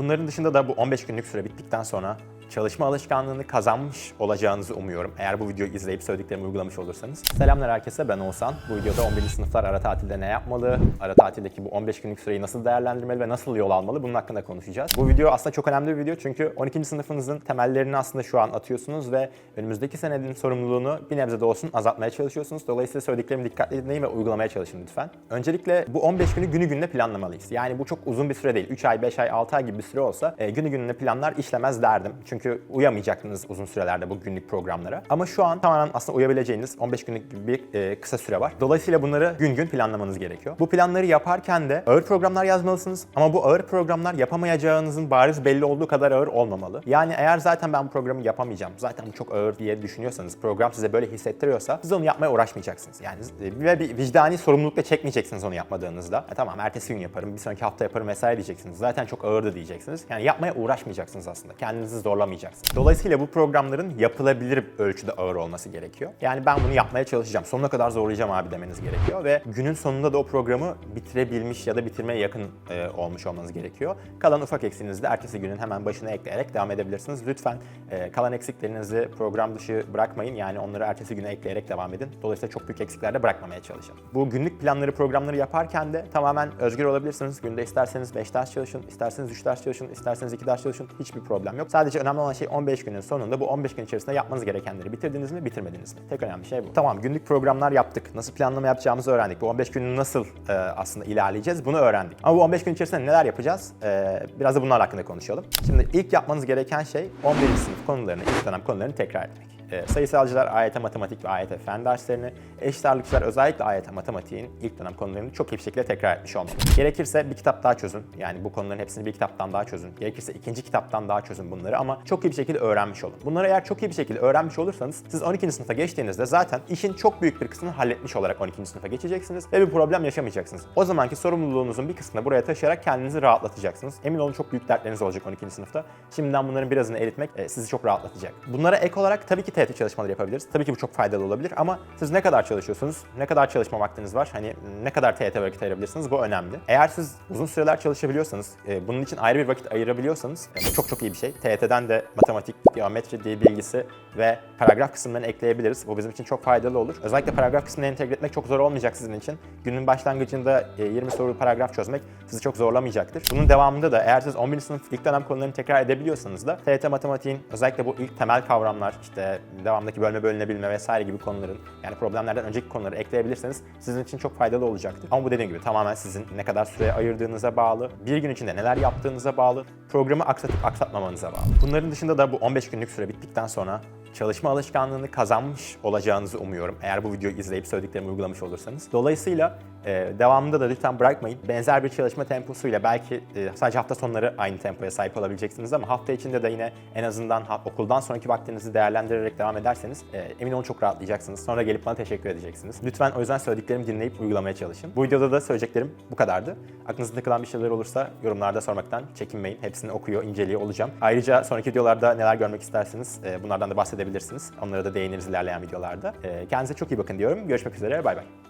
Bunların dışında da bu 15 günlük süre bittikten sonra çalışma alışkanlığını kazanmış olacağınızı umuyorum. Eğer bu videoyu izleyip söylediklerimi uygulamış olursanız. Selamlar herkese ben Oğuzhan. Bu videoda 11. sınıflar ara tatilde ne yapmalı, ara tatildeki bu 15 günlük süreyi nasıl değerlendirmeli ve nasıl yol almalı bunun hakkında konuşacağız. Bu video aslında çok önemli bir video çünkü 12. sınıfınızın temellerini aslında şu an atıyorsunuz ve önümüzdeki senenin sorumluluğunu bir nebze de olsun azaltmaya çalışıyorsunuz. Dolayısıyla söylediklerimi dikkatli dinleyin ve uygulamaya çalışın lütfen. Öncelikle bu 15 günü günü gününe planlamalıyız. Yani bu çok uzun bir süre değil. 3 ay, 5 ay, 6 ay gibi bir süre olsa e, günü gününe planlar işlemez derdim. Çünkü uyamayacaktınız uzun sürelerde bu günlük programlara. Ama şu an tamamen aslında uyabileceğiniz 15 günlük bir e, kısa süre var. Dolayısıyla bunları gün gün planlamanız gerekiyor. Bu planları yaparken de ağır programlar yazmalısınız. Ama bu ağır programlar yapamayacağınızın bariz belli olduğu kadar ağır olmamalı. Yani eğer zaten ben bu programı yapamayacağım, zaten bu çok ağır diye düşünüyorsanız, program size böyle hissettiriyorsa siz onu yapmaya uğraşmayacaksınız. Yani e, ve bir vicdani sorumlulukla çekmeyeceksiniz onu yapmadığınızda. E, tamam ertesi gün yaparım, bir sonraki hafta yaparım vesaire diyeceksiniz. Zaten çok ağırdı diyeceksiniz. Yani yapmaya uğraşmayacaksınız aslında. Kendinizi zorlamayacaksınız. Dolayısıyla bu programların yapılabilir ölçüde ağır olması gerekiyor. Yani ben bunu yapmaya çalışacağım. Sonuna kadar zorlayacağım abi demeniz gerekiyor ve günün sonunda da o programı bitirebilmiş ya da bitirmeye yakın e, olmuş olmanız gerekiyor. Kalan ufak eksiğinizi de ertesi günün hemen başına ekleyerek devam edebilirsiniz. Lütfen e, kalan eksiklerinizi program dışı bırakmayın. Yani onları ertesi güne ekleyerek devam edin. Dolayısıyla çok büyük eksikler de bırakmamaya çalışın. Bu günlük planları, programları yaparken de tamamen özgür olabilirsiniz. Günde isterseniz 5 ders çalışın, isterseniz 3 ders çalışın, isterseniz 2 ders çalışın. Hiçbir problem yok. Sadece önemli olan şey 15 günün sonunda bu 15 gün içerisinde yapmanız gerekenleri bitirdiniz mi, bitirmediniz mi? Tek önemli şey bu. Tamam günlük programlar yaptık. Nasıl planlama yapacağımızı öğrendik. Bu 15 günü nasıl e, aslında ilerleyeceğiz bunu öğrendik. Ama bu 15 gün içerisinde neler yapacağız? E, biraz da bunlar hakkında konuşalım. Şimdi ilk yapmanız gereken şey 11. sınıf konularını, ilk dönem konularını tekrar etmek. E, sayısalcılar AYT matematik ve AYT fen derslerini, eşit ağırlıkçılar özellikle AYT matematiğin ilk dönem konularını çok iyi bir şekilde tekrar etmiş olmalı. Gerekirse bir kitap daha çözün. Yani bu konuların hepsini bir kitaptan daha çözün. Gerekirse ikinci kitaptan daha çözün bunları ama çok iyi bir şekilde öğrenmiş olun. Bunları eğer çok iyi bir şekilde öğrenmiş olursanız siz 12. sınıfa geçtiğinizde zaten işin çok büyük bir kısmını halletmiş olarak 12. sınıfa geçeceksiniz ve bir problem yaşamayacaksınız. O zamanki sorumluluğunuzun bir kısmını buraya taşıyarak kendinizi rahatlatacaksınız. Emin olun çok büyük dertleriniz olacak 12. sınıfta. Şimdiden bunların birazını eritmek e, sizi çok rahatlatacak. Bunlara ek olarak tabii ki TET çalışmaları yapabiliriz. Tabii ki bu çok faydalı olabilir ama siz ne kadar çalışıyorsunuz, ne kadar çalışma vaktiniz var, hani ne kadar TET vakit ayırabilirsiniz bu önemli. Eğer siz uzun süreler çalışabiliyorsanız, e, bunun için ayrı bir vakit ayırabiliyorsanız e, bu çok çok iyi bir şey. TET'den de matematik, geometri, dil bilgisi ve paragraf kısımlarını ekleyebiliriz. Bu bizim için çok faydalı olur. Özellikle paragraf kısmını entegre etmek çok zor olmayacak sizin için. Günün başlangıcında e, 20 soru paragraf çözmek sizi çok zorlamayacaktır. Bunun devamında da eğer siz 11. sınıf ilk dönem konularını tekrar edebiliyorsanız da TET matematiğin özellikle bu ilk temel kavramlar, işte devamdaki bölme bölünebilme vesaire gibi konuların yani problemlerden önceki konuları ekleyebilirseniz sizin için çok faydalı olacaktır. Ama bu dediğim gibi tamamen sizin ne kadar süre ayırdığınıza bağlı, bir gün içinde neler yaptığınıza bağlı, programı aksatıp aksatmamanıza bağlı. Bunların dışında da bu 15 günlük süre bittikten sonra çalışma alışkanlığını kazanmış olacağınızı umuyorum. Eğer bu videoyu izleyip söylediklerimi uygulamış olursanız. Dolayısıyla e, devamında da lütfen bırakmayın. Benzer bir çalışma temposuyla belki e, sadece hafta sonları aynı tempoya sahip olabileceksiniz ama hafta içinde de yine en azından okuldan sonraki vaktinizi değerlendirerek devam ederseniz e, emin olun çok rahatlayacaksınız. Sonra gelip bana teşekkür edeceksiniz. Lütfen o yüzden söylediklerimi dinleyip uygulamaya çalışın. Bu videoda da söyleyeceklerim bu kadardı. Aklınızda takılan bir şeyler olursa yorumlarda sormaktan çekinmeyin. Hepsini okuyor, inceliyor olacağım. Ayrıca sonraki videolarda neler görmek isterseniz e, bunlardan da bahsedebilirsiniz. Onlara da değiniriz ilerleyen videolarda. E, kendinize çok iyi bakın diyorum. Görüşmek üzere. Bay bay.